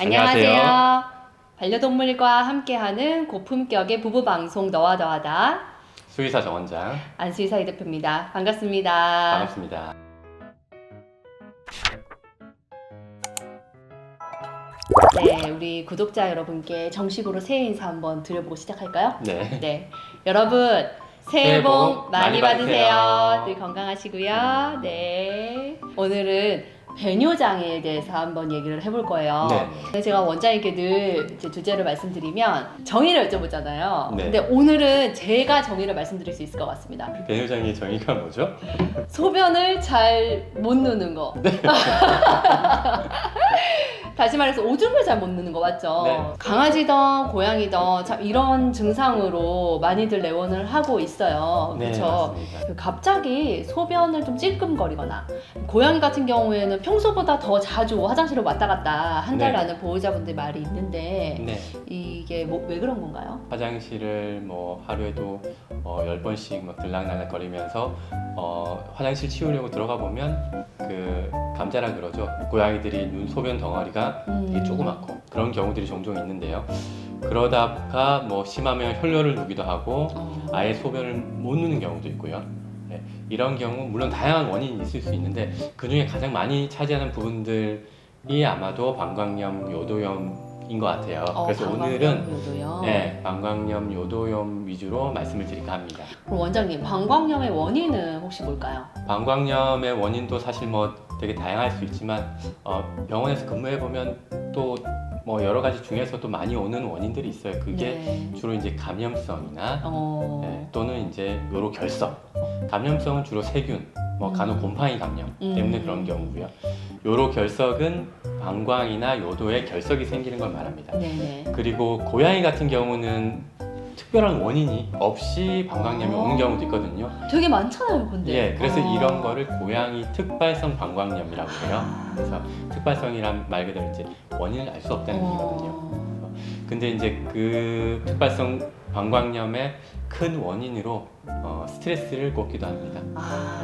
안녕하세요. 반려동물과 함께하는 고품격의 부부 방송 너와 너하다 수의사 정원장 안수희사 이 대표입니다. 반갑습니다. 반갑습니다. 네, 우리 구독자 여러분께 정식으로 새해 인사 한번 드려보고 시작할까요? 네. 네, 여러분 새해 복 많이. 받으세요. 늘 건강하시고요. 네, 오늘은 배뇨 장애에 대해서 한번 얘기를 해볼 거예요. 네. 제가 원장님께 늘 이제 주제를 말씀드리면 정의를 여쭤보잖아요. 네. 근데 오늘은 제가 정의를 말씀드릴 수 있을 것 같습니다. 배뇨장의 정의가 뭐죠? 소변을 잘 못 누는 거. 네. 다시 말해서 오줌을 잘못 누는 거 맞죠? 네. 강아지든 고양이든 참 이런 증상으로 많이들 내원을 하고 있어요. 네, 그렇죠? 맞습니다. 갑자기 소변을 좀 찔끔거리거나 고양이 같은 경우에는 평소보다 더 자주 화장실을 왔다 갔다 한다라는 보호자분들 말이 있는데 네. 이게 뭐, 왜 그런 건가요? 화장실을 뭐 하루에도 어, 10번씩 막 들락날락 거리면서 어, 화장실 치우려고 들어가 보면 그 감자라 그러죠. 고양이들이 눈 소변 덩어리가 되게 음. 조그맣고 그런 경우들이 종종 있는데요. 그러다가 뭐 심하면 혈뇨를 누기도 하고 어. 아예 소변을 못 누는 경우도 있고요. 네, 이런 경우 물론 다양한 원인이 있을 수 있는데 그 중에 가장 많이 차지하는 부분들이 아마도 방광염, 요도염 인것 같아요. 어, 그래서 방광염 오늘은 요도요? 네, 방광염, 요도염 위주로 말씀을 드릴까 합니다. 그럼 원장님 방광염의 원인은 혹시 뭘까요? 방광염의 원인도 사실 뭐 되게 다양할 수 있지만 어, 병원에서 근무해 보면 또 뭐 여러 가지 중에서도 많이 오는 원인들이 있어요. 그게 네. 주로 이제 감염성이나 어... 네, 또는 이제 요로 결석. 감염성은 주로 세균, 뭐 음. 간혹 곰팡이 감염 음. 때문에 그런 경우고요. 요로 결석은 방광이나 요도에 결석이 생기는 걸 말합니다. 네네. 그리고 고양이 같은 경우는 특별한 원인이 없이 방광염이 오는 아. 경우도 있거든요. 되게 많잖아요, 근데. 예, 그래서 아. 이런 거를 고양이 특발성 방광염이라고 해요. 그래서 특발성이란 말 그대로 이제 원인을 알 수 없다는 얘기거든요. 어... 근데 이제 그 특발성 방광염의 큰 원인으로 어, 스트레스를 꼽기도 합니다. 아...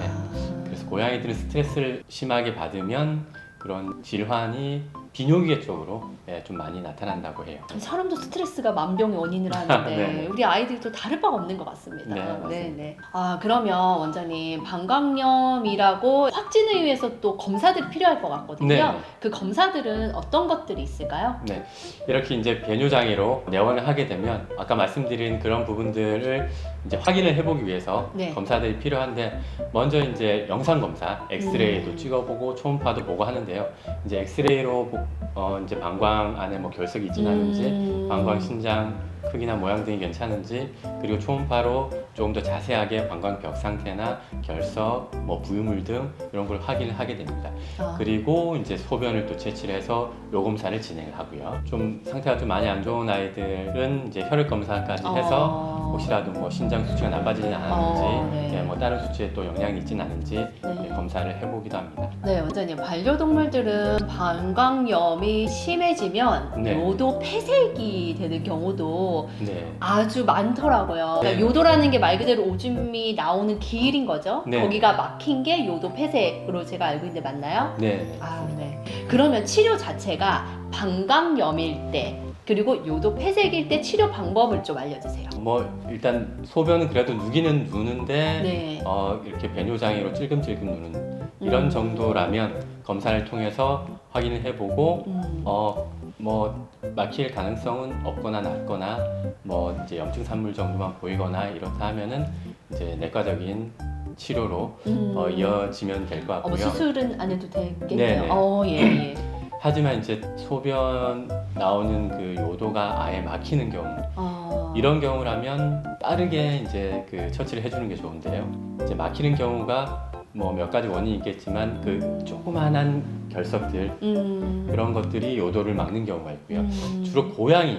그래서 고양이들은 스트레스를 심하게 받으면 그런 질환이 비뇨기계 쪽으로 예, 좀 많이 나타난다고 해요. 사람도 스트레스가 만병의 원인을 하는데 네. 우리 아이들도 다를 바가 없는 것 같습니다. 네, 맞습니다. 네. 아 그러면 원장님 방광염이라고 확진을 위해서 또 검사들이 필요할 것 같거든요. 네. 그 검사들은 어떤 것들이 있을까요? 네, 이렇게 이제 배뇨장애로 내원을 하게 되면 아까 말씀드린 그런 부분들을 이제 확인을 해보기 위해서 네. 검사들이 필요한데 먼저 이제 영상 검사, 엑스레이도 음. 찍어보고 초음파도 보고 하는데요. 이제 엑스레이로 보- 어, 이제 방광 안에 뭐 결석이 있진 않은지, 음... 방광 신장 크기나 모양 등이 괜찮은지, 그리고 초음파로 조금 더 자세하게 방광벽 상태나 결석, 뭐 부유물 등 이런 걸 확인을 하게 됩니다. 아, 그리고 이제 소변을 또 채취를 해서 요검사를 진행을 하고요. 좀 상태가 좀 많이 안 좋은 아이들은 이제 혈액 검사까지 해서 어... 혹시라도 뭐 신장 수치가 나빠지진 않았는지, 어, 네. 예, 뭐 다른 수치에 또 영향이 있진 않은지 네. 예, 검사를 해보기도 합니다. 네, 원장님 반려동물들은 방광염이 심해지면 네. 요도 폐색이 되는 경우도 네, 아주 많더라고요. 그러니까 네. 요도라는 게 말 그대로 오줌이 나오는 길인 거죠. 네. 거기가 막힌 게 요도 폐색으로 제가 알고 있는데 맞나요? 네, 아, 네. 그러면 치료 자체가 방광염일 때 그리고 요도 폐색일 때 치료 방법을 좀 알려주세요. 뭐 일단 소변은 그래도 누기는 누는데 네. 어, 이렇게 배뇨 장애로 찔끔찔끔 누는 이런 음. 정도라면 검사를 통해서 확인을 해보고 음. 어, 뭐 막힐 가능성은 없거나 낮거나 뭐 이제 염증 산물 정도만 보이거나 이렇다 하면은 이제 내과적인 치료로 음. 어, 이어지면 될것 어, 뭐 같고요. 수술은 안 해도 되겠네요. 네네. 어, 예, 예. 하지만 이제 소변 나오는 그 요도가 아예 막히는 경우 어. 이런 경우라면 빠르게 이제 그 처치를 해주는 게 좋은데요. 이제 막히는 경우가 뭐 몇 가지 원인이 있겠지만 그 조그만한 결석들 음. 그런 것들이 요도를 막는 경우가 있고요. 음. 주로 고양이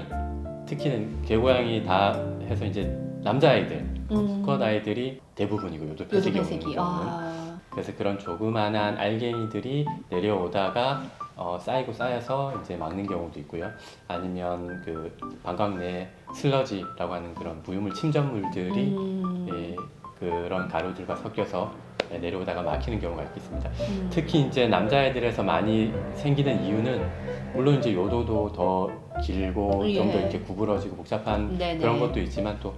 특히는 개고양이 다 해서 이제 남자아이들 음. 수컷 아이들이 대부분이고 요도 폐색이 오는. 경우는 아. 그래서 그런 조그만한 알갱이들이 내려오다가 어, 쌓이고 쌓여서 이제 막는 경우도 있고요. 아니면 그 방광 내 슬러지라고 하는 그런 부유물 침전물들이 음. 예, 그런 가루들과 섞여서 네, 내려오다가 막히는 경우가 있겠습니다. 음. 특히 이제 남자애들에서 많이 생기는 이유는 물론 이제 요도도 더 길고 좀더 예. 이렇게 구부러지고 복잡한 네네. 그런 것도 있지만 또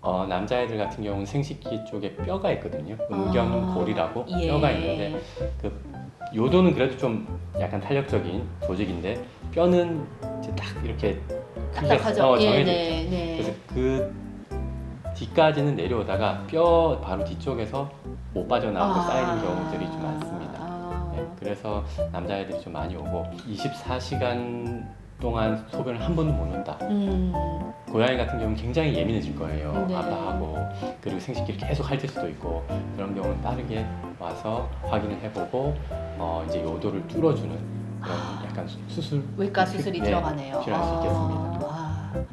어, 남자애들 같은 경우는 생식기 쪽에 뼈가 있거든요. 은견골이라고 아, 예. 뼈가 있는데 그 요도는 그래도 좀 약간 탄력적인 조직인데 뼈는 이제 딱 이렇게 딱딱하죠. 어, 예, 정해져 네, 네. 그래서 그 뒤까지는 내려오다가 뼈 바로 뒤쪽에서 못 빠져나오고 아. 쌓이는 경우들이 좀 많습니다. 아. 네, 그래서 남자애들이 좀 많이 오고 24시간 동안 소변을 한 번도 못 넣는다. 음. 고양이 같은 경우는 굉장히 예민해질 거예요. 네. 아파하고 그리고 생식기를 계속 핥을 수도 있고 그런 경우는 빠르게 와서 확인을 해보고 어, 이제 요도를 뚫어주는 그런 아. 약간 수- 수술 외과 수술이 네, 들어가네요. 필요할 수 있겠습니다. 아,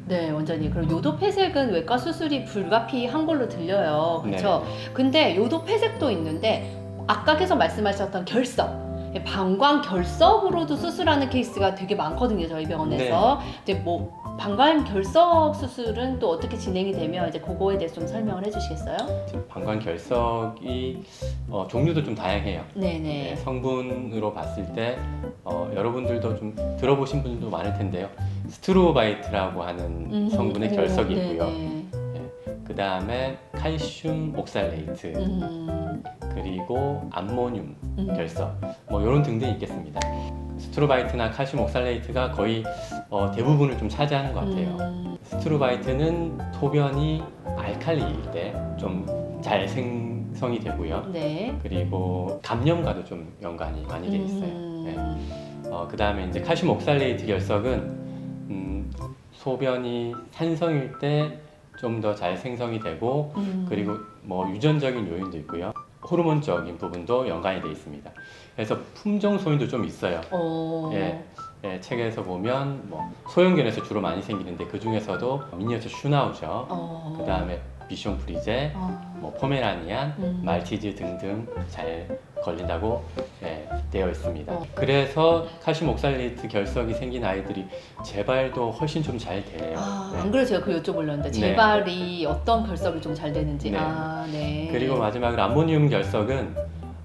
네, 원장님. 그럼 요도 폐색은 외과 수술이 불가피한 걸로 들려요. 그렇죠? 근데 요도 폐색도 있는데 아까 계속 말씀하셨던 결석. 방광 결석으로도 수술하는 케이스가 되게 많거든요 저희 병원에서 이제 뭐 방광 결석 수술은 또 어떻게 진행이 되면 이제 그거에 대해서 좀 설명을 해주시겠어요? 이제 방광 결석이 어, 종류도 좀 다양해요. 네네. 네, 성분으로 봤을 때 어, 여러분들도 좀 들어보신 분들도 많을 텐데요. 스트로바이트라고 하는 음, 성분의 오, 결석이 네네. 있고요. 그 다음에 칼슘 옥살레이트 음, 그리고 암모늄 음. 결석 뭐 이런 등등이 있겠습니다. 스트로바이트나 칼슘 옥살레이트가 거의 어, 대부분을 좀 차지하는 것 같아요. 음, 스트로바이트는 소변이 알칼리일 때 좀 잘 생성이 되고요. 네. 그리고 감염과도 좀 연관이 많이 돼 있어요. 음, 네. 어, 그 다음에 이제 칼슘 옥살레이트 결석은 음, 소변이 산성일 때 좀 더 잘 생성이 되고 음. 그리고 뭐 유전적인 요인도 있고요. 호르몬적인 부분도 연관이 돼 있습니다. 그래서 품종 소인도 좀 있어요. 어, 예, 예, 책에서 보면 뭐 소형견에서 주로 많이 생기는데 그 중에서도 미니어처 슈나우저, 어, 그 다음에 비숑 프리제, 어, 뭐 포메라니안, 음. 말티즈 등등 잘 걸린다고 예, 되어 있습니다. 어. 그래서 칼슘 옥살레이트 결석이 생긴 아이들이 재발도 훨씬 좀 잘 돼요. 아, 네. 안 그래서 제가 그 여쭤보려는데 재발이 어떤 결석이 좀 잘 되는지. 네. 아, 네. 그리고 마지막으로 암모늄 결석은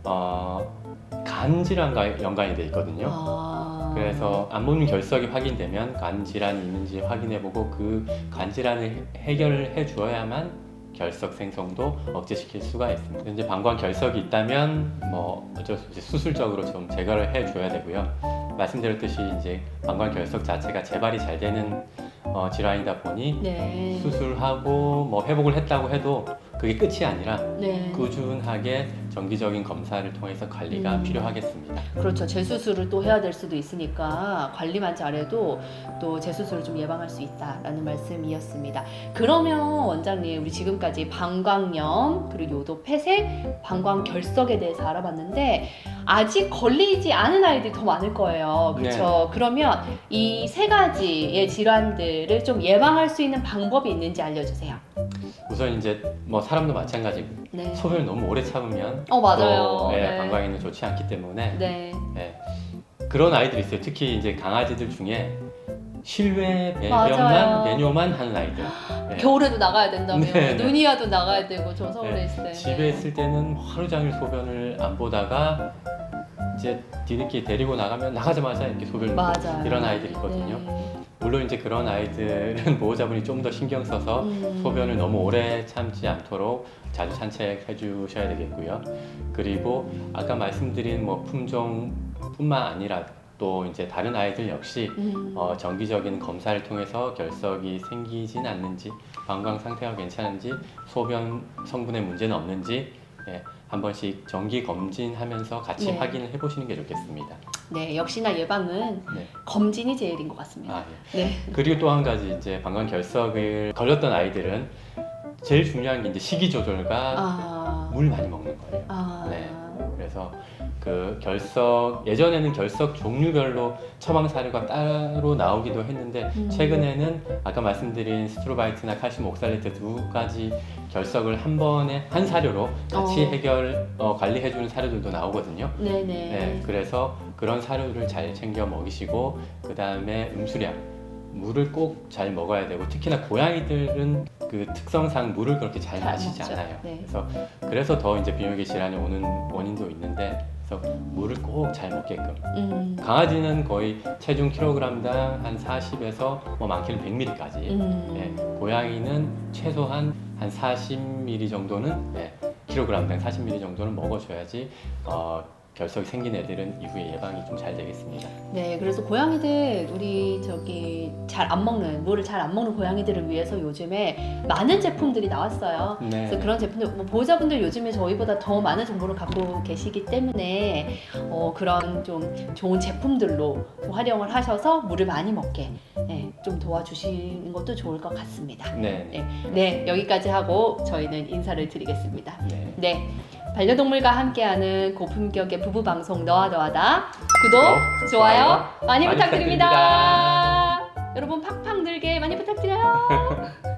어, 간 질환과 연관이 돼 있거든요. 아, 그래서 암모늄 결석이 확인되면 간 질환이 있는지 확인해보고 그 간 질환을 해결해 주어야만 결석 생성도 억제시킬 수가 있습니다. 이제 방광 결석이 있다면 뭐 어쩔 수 없이 수술적으로 좀 제거를 해 줘야 되고요. 말씀드렸듯이 이제 방광 결석 자체가 재발이 잘 되는 어, 질환이다 보니 네. 수술하고 뭐 회복을 했다고 해도 그게 끝이 아니라 네. 꾸준하게 정기적인 검사를 통해서 관리가 음. 필요하겠습니다. 그렇죠. 재수술을 또 해야 될 수도 있으니까 관리만 잘해도 또 재수술을 좀 예방할 수 있다라는 말씀이었습니다. 그러면 원장님 우리 지금까지 방광염 그리고 요도 폐색, 방광 결석에 대해서 알아봤는데 아직 걸리지 않은 아이들이 더 많을 거예요. 그렇죠. 그러면 이 세 가지의 질환들을 좀 예방할 수 있는 방법이 있는지 알려주세요. 우선 이제 뭐 사람도 마찬가지고 네. 소변을 너무 오래 참으면 어 맞아요. 또, 예, 네. 방광에는 좋지 않기 때문에 네. 예, 그런 아이들이 있어요. 특히 이제 강아지들 중에 실외 맞아요. 배변만 배뇨만 하는 아이들. 예. 겨울에도 나가야 된다며 네, 네. 눈이 와도 나가야 되고 저 서울에 네, 있을 때 집에 있을 때는 하루 종일 소변을 안 보다가 이제 뒤늦게 데리고 나가면 나가자마자 이렇게 소변을 맞아요. 이런 아이들이 있거든요. 네. 물론 이제 그런 아이들은 보호자분이 좀 더 신경 써서 음. 소변을 너무 오래 참지 않도록 자주 산책해 주셔야 되겠고요. 그리고 아까 말씀드린 뭐 품종뿐만 아니라 또 이제 다른 아이들 역시 음. 어, 정기적인 검사를 통해서 결석이 생기진 않는지, 방광 상태가 괜찮은지, 소변 성분에 문제는 없는지 예, 한 번씩 정기 검진하면서 같이 네. 확인을 해보시는 게 좋겠습니다. 네, 역시나 예방은 네. 검진이 제일인 것 같습니다. 아, 예. 네. 그리고 또 한 가지 이제 방광 결석을 걸렸던 아이들은 제일 중요한 게 이제 식이 조절과 아. 물 많이 먹는 거예요. 아. 네. 그래서 그 결석 예전에는 결석 종류별로 처방 사료가 따로 나오기도 했는데 음. 최근에는 아까 말씀드린 스트로바이트나 칼슘 옥살레이트 두 가지 결석을 한 번에 한 사료로 같이 어. 해결 어, 관리해주는 사료들도 나오거든요. 네네. 네, 그래서 그런 사료를 잘 챙겨 먹이시고 그 다음에 음수량 물을 꼭 잘 먹어야 되고 특히나 고양이들은 그 특성상 물을 그렇게 잘, 잘 마시지 먹죠. 않아요. 네. 그래서 그래서 더 이제 비뇨기 질환이 오는 원인도 있는데 그래서 물을 꼭 잘 먹게끔 음. 강아지는 거의 체중 킬로그램당 한 40에서 뭐 많게는 100ml까지 음. 예, 고양이는 최소한 한 40ml 정도는 예, 킬로그램당 40ml 정도는 먹어줘야지 어, 결석이 생긴 애들은 이후에 예방이 좀 잘 되겠습니다. 네, 그래서 고양이들 우리 저기 잘 안 먹는 물을 잘 안 먹는 고양이들을 위해서 요즘에 많은 제품들이 나왔어요. 네. 그래서 그런 제품들 뭐 보호자분들 요즘에 저희보다 더 많은 정보를 갖고 계시기 때문에 어, 그런 좀 좋은 제품들로 좀 활용을 하셔서 물을 많이 먹게 네, 좀 도와주시는 것도 좋을 것 같습니다. 네. 네. 네, 여기까지 하고 저희는 인사를 드리겠습니다. 네. 네. 반려동물과 함께하는 고품격의 부부 방송 너와 너하다 구독, 좋아요 많이, 많이 부탁드립니다. 여러분 팍팍 늘게 많이 부탁드려요.